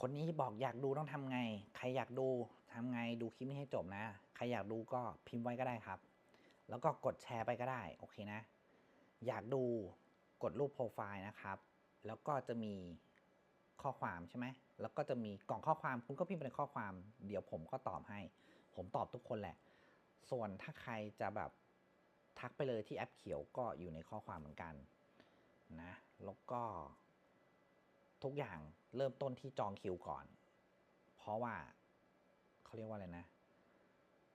คนนี้บอกอยากดูต้องทำไง ใครอยากดูทำไงดูคลิปนี้ให้จบนะ ใครอยากดูก็พิมพ์ไว้ก็ได้ครับ แล้วก็กดแชร์ไปก็ได้ โอเคนะ อยากดูกดรูปโปรไฟล์นะครับ แล้วก็จะมีข้อความใช่ไหม แล้วก็จะมีกล่องข้อความคุณก็พิมพ์เป็นข้อความ เดี๋ยวผมก็ตอบให้ ผมตอบทุกคนแหละ ส่วนถ้าใครจะแบบทักไปเลยที่แอปเขียวก็อยู่ในข้อความเหมือนกันนะ แล้วก็ทุกอย่าง เริ่มต้นที่จองคิวก่อน เพราะว่าเขาเรียกว่าอะไรนะ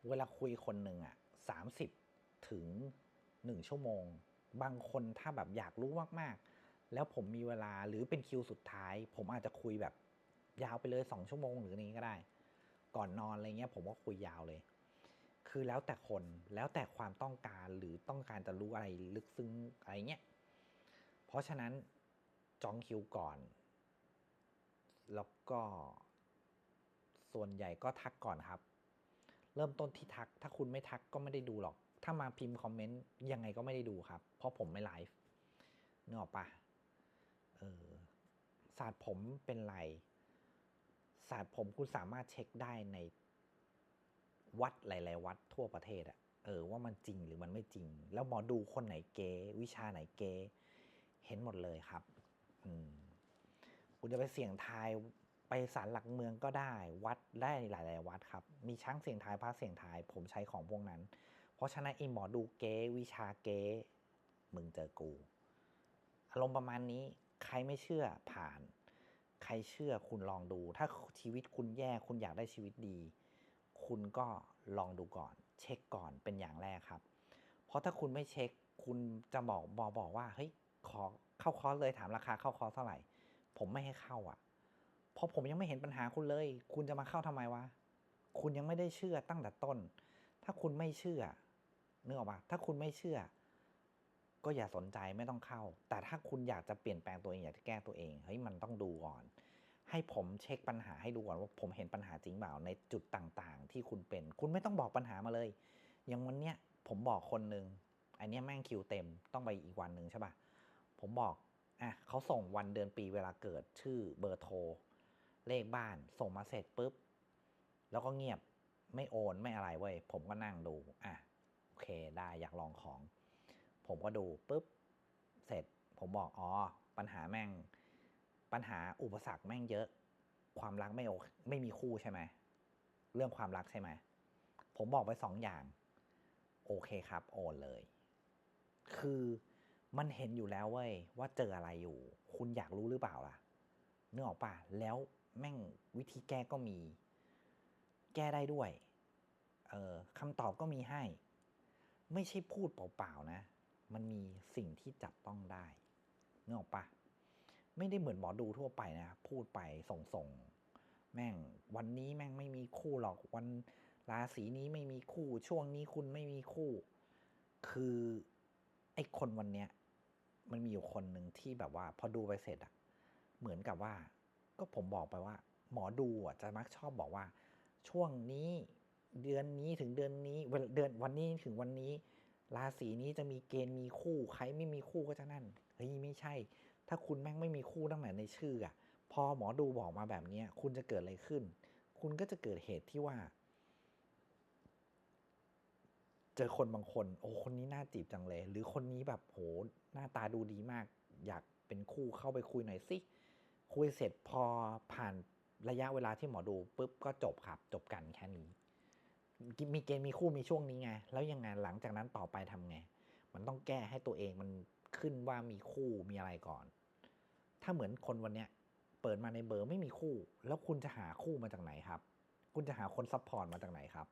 เวลาคุยคนหนึ่งอะสามสิบถึงหนึ่งชั่วโมง บางคนถ้าแบบอยากรู้มากๆ แล้วผมมีเวลาหรือเป็นคิวสุดท้าย ผมอาจจะคุยแบบยาวไปเลยสองชั่วโมงหรือนี้ก็ได้ ก่อนนอนอะไรเงี้ยผมก็คุยยาวเลย คือแล้วแต่คนแล้วแต่ความต้องการหรือต้องการจะรู้อะไรลึกซึ้งอะไรเงี้ยเพราะฉะนั้นจองคิวก่อน แล้วก็ส่วนใหญ่ก็ทักก่อนครับ เริ่มต้นที่ทัก ถ้าคุณไม่ทักก็ไม่ได้ดูหรอก ถ้ามาพิมพ์คอมเมนต์ยังไงก็ไม่ได้ดูครับ เพราะผมไม่ไลฟ์นึกออกปะเออศาสตร์ผมเป็นไรศาสตร์ผมคุณสามารถเช็คได้ในวัดหลาย ๆ วัดทั่วประเทศอะเออว่ามันจริงหรือมันไม่จริง แล้วหมอดูคนไหนเก๊วิชาไหนเก๊เห็นหมดเลยครับ อืม คุณจะไปเสี่ยงทายไปศาลหลักเมืองก็ได้ วัดได้หลาย ๆ วัดครับ มีช้างเสี่ยงทายพระเสี่ยงทาย ผมใช้ของพวกนั้น เพราะฉะนั้นไอ้หมอดูเก๊วิชาเก๊มึงเจอกู อารมณ์ประมาณนี้ใครไม่เชื่อผ่าน ใครเชื่อคุณลองดู ถ้าชีวิตคุณแย่คุณอยากได้ชีวิตดี คุณก็ลองดูก่อน เช็คก่อนเป็นอย่างแรกครับ เพราะถ้าคุณไม่เช็คคุณจะบอกบอกบอกว่าเฮ้ยขอเข้าคอร์สเลยถามราคาเข้าคอร์สเท่าไหร่ ผมไม่ให้เข้าอะ เพราะผมยังไม่เห็นปัญหาคุณเลย คุณจะมาเข้าทำไมวะ คุณยังไม่ได้เชื่อตั้งแต่ต้น ถ้าคุณไม่เชื่อนึกออกปะถ้าคุณไม่เชื่อ ก็อย่าสนใจไม่ต้องเข้า แต่ถ้าคุณอยากจะเปลี่ยนแปลงตัวเองอยากจะแก้ตัวเองเฮ้ยมันต้องดูก่อน ให้ผมเช็คปัญหาให้ดูก่อนว่าผมเห็นปัญหาจริงเปล่าในจุดต่างๆ ที่คุณเป็น คุณไม่ต้องบอกปัญหามาเลย อย่างวันเนี้ยผมบอกคนหนึ่งอันนี้แม่งคิวเต็มต้องไปอีกวันหนึ่งใช่ปะผมบอก อะเขาส่งวันเดือนปีเวลาเกิดชื่อเบอร์โทร เลขบ้านส่งมาเสร็จปุ๊บ แล้วก็เงียบไม่โอนไม่อะไรเว้ย ผมก็นั่งดูอะโอเคได้อยากลองของ ผมก็ดูปุ๊บ เสร็จผมบอกอ๋อ ปัญหาแม่ง ปัญหาอุปสรรคแม่งเยอะ ความรักไม่โอไม่มีคู่ใช่ไหมเรื่องความรักใช่ไหมผมบอกไปสองอย่าง โอเคครับ โอนเลย คือ มันเห็นอยู่แล้วเว้ยว่าเจออะไรอยู่ คุณอยากรู้หรือเปล่าล่ะนึกออกป่ะแล้วแม่งวิธีแก้ก็มี แก้ได้ด้วย เออคำตอบก็มีให้ ไม่ใช่พูดเปล่าๆนะ มันมีสิ่งที่จับต้องได้นึกออกปะไม่ได้เหมือนหมอดูทั่วไปนะ พูดไปส่งๆ แม่งวันนี้แม่งไม่มีคู่หรอกวันราศีนี้ไม่มีคู่ ช่วงนี้คุณไม่มีคู่ คือไอ้คนวันเนี้ย มันมีอยู่คนหนึ่งที่แบบว่า พอดูไปเสร็จอะเหมือนกับว่า ก็ผมบอกไปว่า หมอดูอะจะมักชอบบอกว่า ช่วงนี้เดือนนี้ถึงเดือนนี้เวลาเดือนวันนี้ถึงวันนี้ ราศีนี้จะมีเกณฑ์มีคู่ใครไม่มีคู่ก็จะนั่นเฮ้ยไม่ใช่ ถ้าคุณแม่งไม่มีคู่ตั้งแต่ในชื่ออะพอหมอดูบอกมาแบบนี้คุณจะเกิดอะไรขึ้น คุณก็จะเกิดเหตุที่ว่า เจอคนบางคน โอ้คนนี้น่าจีบจังเลย หรือคนนี้แบบโหหน้าตาดูดีมาก อยากเป็นคู่เข้าไปคุยหน่อยสิคุยเสร็จพอผ่านระยะเวลาที่หมอดูปุ๊บก็จบครับ จบกันแค่นี้ มีเกณฑ์มีคู่มีช่วงนี้ไง แล้วยังไงหลังจากนั้นต่อไปทำไง มันต้องแก้ให้ตัวเองมันขึ้นว่ามีคู่มีอะไรก่อน ถ้าเหมือนคนวันเนี้ยเปิดมาในเบอร์ไม่มีคู่ แล้วคุณจะหาคู่มาจากไหนครับ คุณจะหาคนซัพพอร์ตมาจากไหนครับ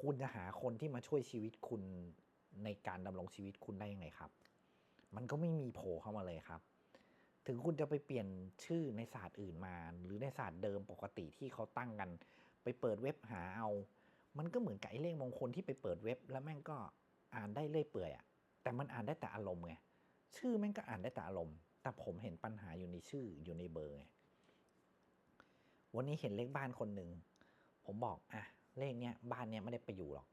คุณจะหาคนที่มาช่วยชีวิตคุณในการดำรงชีวิตคุณได้ยังไงครับ มันก็ไม่มีโผล่เข้ามาเลยครับ ถึงคุณจะไปเปลี่ยนชื่อในศาสตร์อื่นมา หรือในศาสตร์เดิมปกติที่เขาตั้งกัน ไปเปิดเว็บหาเอา มันก็เหมือนกับไอ้เลขมงคลที่ไปเปิดเว็บ แล้วแม่งก็อ่านได้เรื่อยเปื่อยอะแต่มันอ่านได้แต่อารมณ์ไง ชื่อแม่งก็อ่านได้แต่อารมณ์ แต่ผมเห็นปัญหาอยู่ในชื่ออยู่ในเบอร์ไงวันนี้เห็นเลขบ้านคนหนึ่ง ผมบอกอะ เลขเนี้ยบ้านเนี้ยไม่ได้ไปอยู่หรอก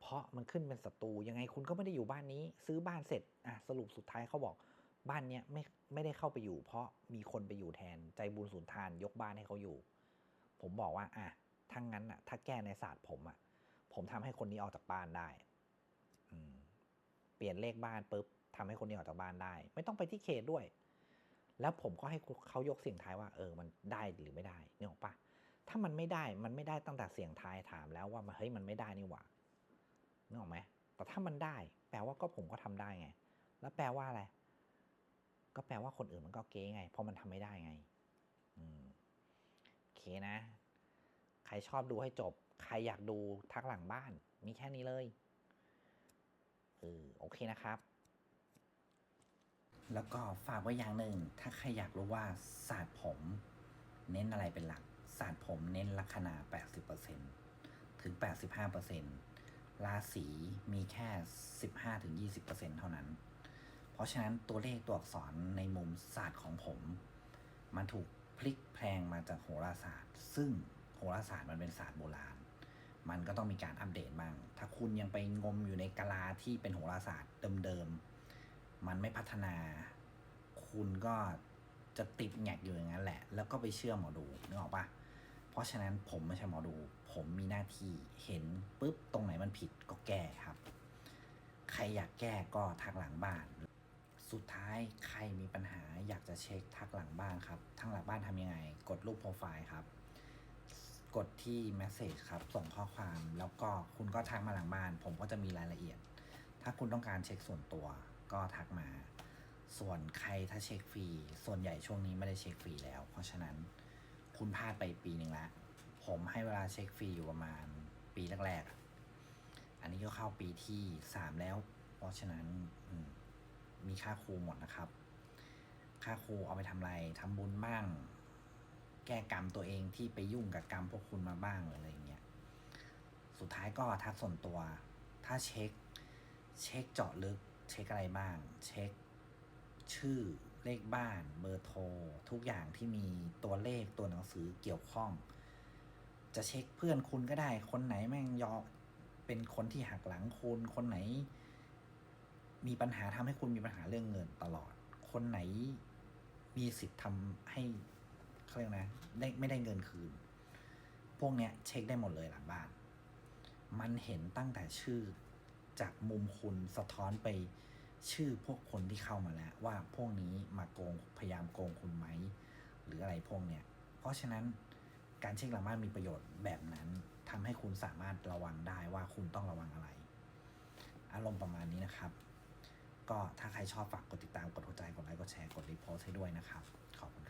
เพราะมันขึ้นเป็นศัตรูยังไงคุณก็ไม่ได้อยู่บ้านนี้ ซื้อบ้านเสร็จอะสรุปสุดท้ายเขาบอกบ้านเนี้ยไม่ไม่ได้เข้าไปอยู่ เพราะมีคนไปอยู่แทนใจบุญสุนทานยกบ้านให้เขาอยู่ ผมบอกว่าอะถ้างั้นอะ ถ้าแก้ในศาสตร์ผมอะ ผมทำให้คนนี้ออกจากบ้านได้ อืม เปลี่ยนเลขบ้านปุ๊บทำให้คนนี้ออกจากบ้านได้ ไม่ต้องไปที่เขตด้วย แล้วผมก็ให้เขายกเสียงทายว่า เออ มันได้หรือไม่ได้นึกออกปะ ถ้ามันไม่ได้มันไม่ได้ตั้งแต่เสียงทายถามแล้วว่ามันเฮ้ยมันไม่ได้นี่หว่านึกออกไหมแต่ถ้ามันได้ แปลว่าก็ผมก็ทำได้ไง แล้วแปลว่าอะไร ก็แปลว่าคนอื่นมันก็เก๊ไง เพราะมันทำไม่ได้ไง อืมโอเคนะ ใครชอบดูให้จบ ใครอยากดูทักหลังบ้าน มีแค่นี้เลยเออโอเคนะครับ แล้วก็ฝากไว้อย่างหนึ่ง ถ้าใครอยากรู้ว่าศาสตร์ผม เน้นอะไรเป็นหลัก ศาสตร์ผมเน้นลัคนา 80%ถึง 85%ราศีมีแค่ 15-20%เท่านั้น เพราะฉะนั้นตัวเลขตัวอักษรในมุมศาสตร์ของผม มันถูกพลิกแพลงมาจากโหราศาสตร์ ซึ่งโหราศาสตร์มันเป็นศาสตร์โบราณ มันก็ต้องมีการอัปเดตบ้าง ถ้าคุณยังไปงมอยู่ในกะลาที่เป็นโหราศาสตร์เดิมๆ มันไม่พัฒนา คุณก็จะติดแงกอยู่อย่างนั้นแหละ แล้วก็ไปเชื่อหมอดูนึกออกปะ ราะฉะนั้นผมไม่ใช่หมอดู ผมมีหน้าที่เห็นปุ๊บตรงไหนมันผิดก็แก้ครับ ใครอยากแก้ก็ทักหลังบ้าน สุดท้ายใครมีปัญหาอยากจะเช็คทักหลังบ้านครับทักหลังบ้านทำยังไง กดรูปโปรไฟล์ครับ กดที่ Message ครับ ส่งข้อความแล้วก็คุณก็ทักมาหลังบ้าน ผมก็จะมีรายละเอียด ถ้าคุณต้องการเช็คส่วนตัวก็ทักมา ส่วนใครถ้าเช็คฟรีส่วนใหญ่ช่วงนี้ไม่ได้เช็คฟรีแล้ว เพราะฉะนั้น คุณพลาดไปปีหนึ่งละผมให้เวลาเช็คฟรีอยู่ประมาณปีแรกๆอันนี้ก็เข้าปีที่สามแล้ว เพราะฉะนั้นมมีค่าครูหมดนะครับ ค่าครูเอาไปทำอะไรทำบุญบ้าง แก้กรรมตัวเองที่ไปยุ่งกับกรรมพวกคุณมาบ้างอะไรอย่างเงี้ย สุดท้ายก็ทักส่วนตัว ถ้าเช็ค เช็คเจาะลึก เช็คอะไรบ้าง เช็คชื่อ เลขบ้านเบอร์โทร ทุกอย่างที่มีตัวเลขตัวหนังสือเกี่ยวข้อง จะเช็คเพื่อนคุณก็ได้ คนไหนแม่งยอเป็นคนที่หักหลังคุณ คนไหน มีปัญหาทำให้คุณมีปัญหาเรื่องเงินตลอด คนไหนมีสิทธิ์ทำให้เขาเรียกนะได้ไม่ได้เงินคืน พวกเนี้ยเช็คได้หมดเลยหลังบ้าน มันเห็นตั้งแต่ชื่อจากมุมคุณสะท้อนไป ชื่อพวกคนที่เข้ามาแล้ว ว่าพวกนี้มาโกงพยายามโกงคุณไหม หรืออะไรพวกเนี้ย เพราะฉะนั้นการเช็คหลังบ้านมีประโยชน์แบบนั้นทำให้คุณสามารถระวังได้ว่าคุณต้องระวังอะไร อารมณ์ประมาณนี้นะครับ ก็ถ้าใครชอบฝากกดติดตามกดหัวใจกดไลค์กดแชร์กดรีโพสให้ด้วยนะครับ ขอบคุณ